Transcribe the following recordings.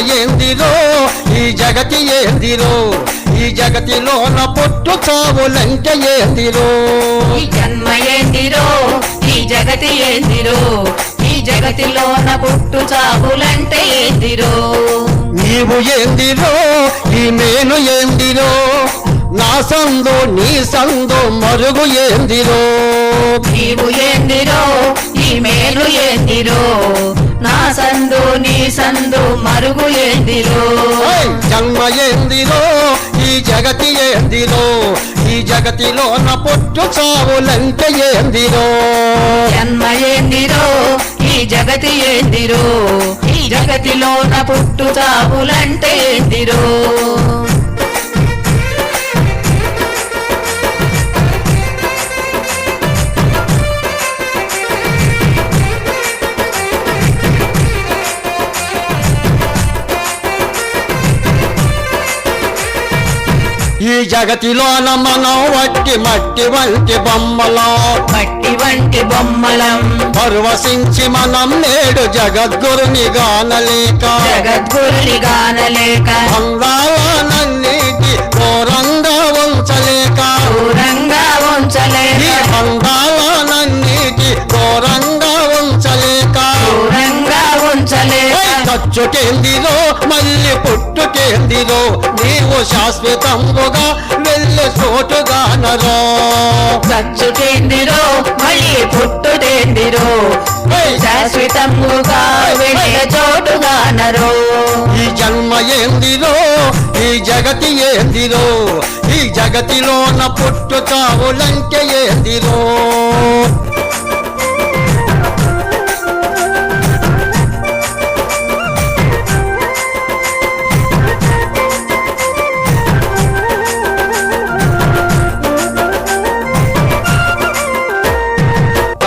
ఏందిరో? ఈ జగతి ఏందిరో? ఈ జగతిలోన పుట్టు చావులంటే ఏందిరో? ఈ జన్మ ఏందిరో? ఈ జగతి ఏందిరో? ఈ జగతిలోన పుట్టు చావులంటే ఏందిరో? నీవు ఏందిరో? ఈ మేను ఏందిరో? నా సందు నీ సందు మరుగు ఏందిరో? నీవు ఏందిరో? ఈ మేలు ఏందిరో? నా సందు నీ సందు మరుగు ఓయ్! జన్మ ఏందిరో ఈ జగతి ఏందిరో ఈ జగతిలోన పుట్టు చావులంటే ఏందిరో జన్మ ఏందిరో ఈ జగతి ఏందిరో ఈ జగతిలోన పుట్టు చావులంటే ఏందిరో జగతిలోన మనం వట్టి మట్టి వంటి బొమ్మలో. మట్టి వంటి బొమ్మలం. పర్వశించి మనం నేడు జగద్గురుని గానలేక. జగద్గురుని గానలేక. బంధాలనన్నిటి చచ్చుకేందిరో మళ్ళీ పుట్టుకేందిరో నీవు శాశ్వతముగా వెళ్ళే చోటుగానరో చచ్చుటేందిరో మళ్ళీ పుట్టుటేందిరో శాశ్వతముగా వెళ్ళ చోటుగానరో ఈ జన్మ ఏందిరో ఈ జగతి ఏందిరో ఈ జగతిలోన పుట్టు చావులంటే ఏందిరో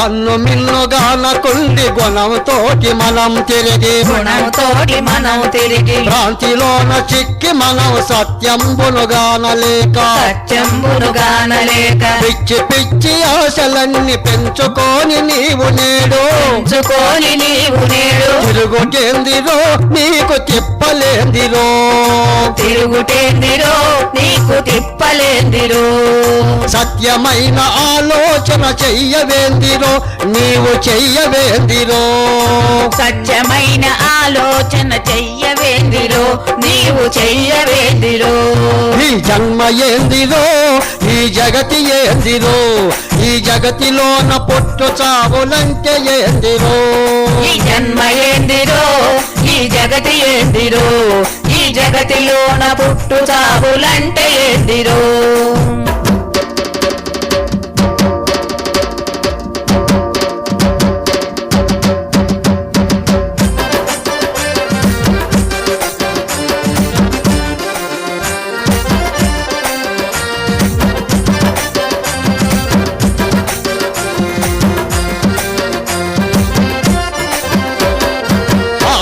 కన్ను మిన్నుగాన కుండి గుణంతోటి మనం తిరిగి గుణంతోటి మనం తిరిగి భ్రాంతిలోన చిక్కి మనం సత్యంబునుగానలేక సత్యంబును గానలేక పిచ్చి పిచ్చి ఆశలన్నీ పెంచుకొని నీవు నేడు ఉంచుకొని నీవు నేడు తిరుగుకేందిరో నీకు తిప్పలేందిరో తిరుగుటేందిరో నీకు తిప్పలేందిరో సత్యమైన ఆలోచన చెయ్యవేందిరో? నీవు చెయ్యవేందిరో? సత్యమైన ఆలోచన చెయ్యవేందిరో? నీవు చెయ్యవేందిరో? ఈ జన్మ ఏందిరో? ఈ జగతి ఏందిరో? ఈ జగతిలోన పుట్టు చావులంటే ఏందిరో? ఈ జన్మ ఏందిరో? ఈ జగతి ఏందిరో? ఈ జగతిలోన పుట్టు చావులంటే ఏందిరో?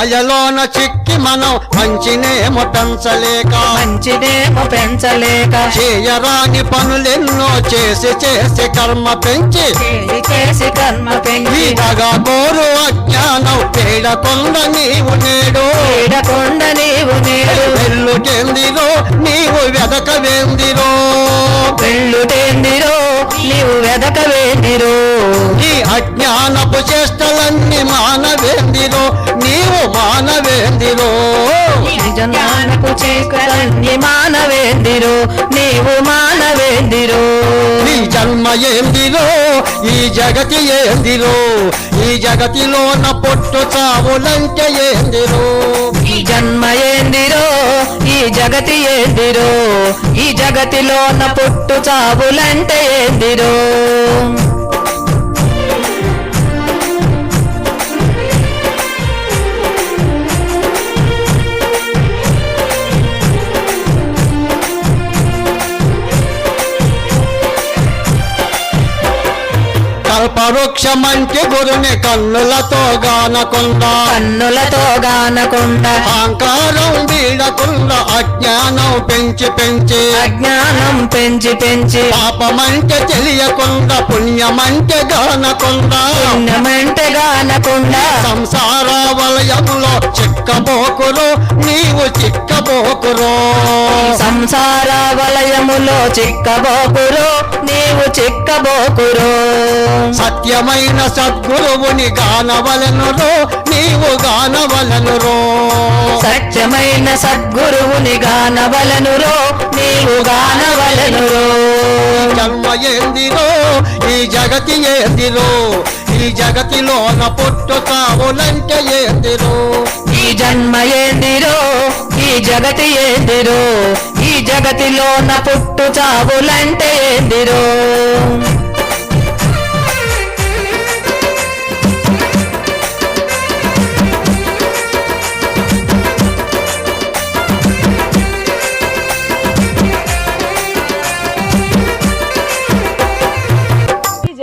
మాయలోన చిక్కి మనం మంచినేమో పెంచలేక. మంచిదేమో పెంచలేక. చేయరాని పనులెన్నో చేసి చేసి కర్మ పెంచి. చేసి కర్మ పెంచి. కోరు అజ్ఞానం పేడకొండ నీవు నేడు. ఏడకొండ నీవు నేడు. వెల్లుకెందిరో నీవు వెదకవేందిరో. పెళ్ళుటేందిరో నీవు వెదకవేందిరో? నీ అజ్ఞానపు చేష్టలన్నీ మానవేందిరో? నీవు మానవేందిరో? జ్ఞానపు చేకలన్నీ మానవేందిరో నీవు మానవేందిరో? ఈ జన్మ ఏందిరో ఈ జగతి ఏందిరో ఈ జగతిలోన పొట్టు చావులంటే ఏందిరో ఈ జన్మ ఏందిరో ఈ జగతి ఏందిరో ఈ జగతిలోన పుట్టు చావులంటే ఏందిరో కల్పవృక్షమంటి గురుని కన్నులతో గానకుండా. కన్నులతో గానకుండా. అహంకారం వీడకుండా అజ్ఞానం పెంచి పెంచి. అజ్ఞానం పెంచి పెంచి. పాపమంటే తెలియకుండా పుణ్యమంటే గానకుండా. పుణ్యమంటే గానకుండా. సంసార వలయములో చిక్కబోకురు నీవు చిక్కబోకురు. సంసార వలయములో చిక్కబోకురు నీవు చిక్కబోకురు. సత్యమైన సద్గురువుని గానవలనురో నీవు గానవలనురో. సత్యమైన సద్గురువుని గానవలనురో నీవు గానవలనురో. జన్మ ఏందిరో ఈ జగతి ఏందిరో ఈ జగతిలోన పుట్టు కావులంటే ఏందిరో. ఈ జన్మ ఏందిరో ఈ జగతి ఏందిరో ఈ జగతిలోన పుట్టు చావులంటే ఏందిరో.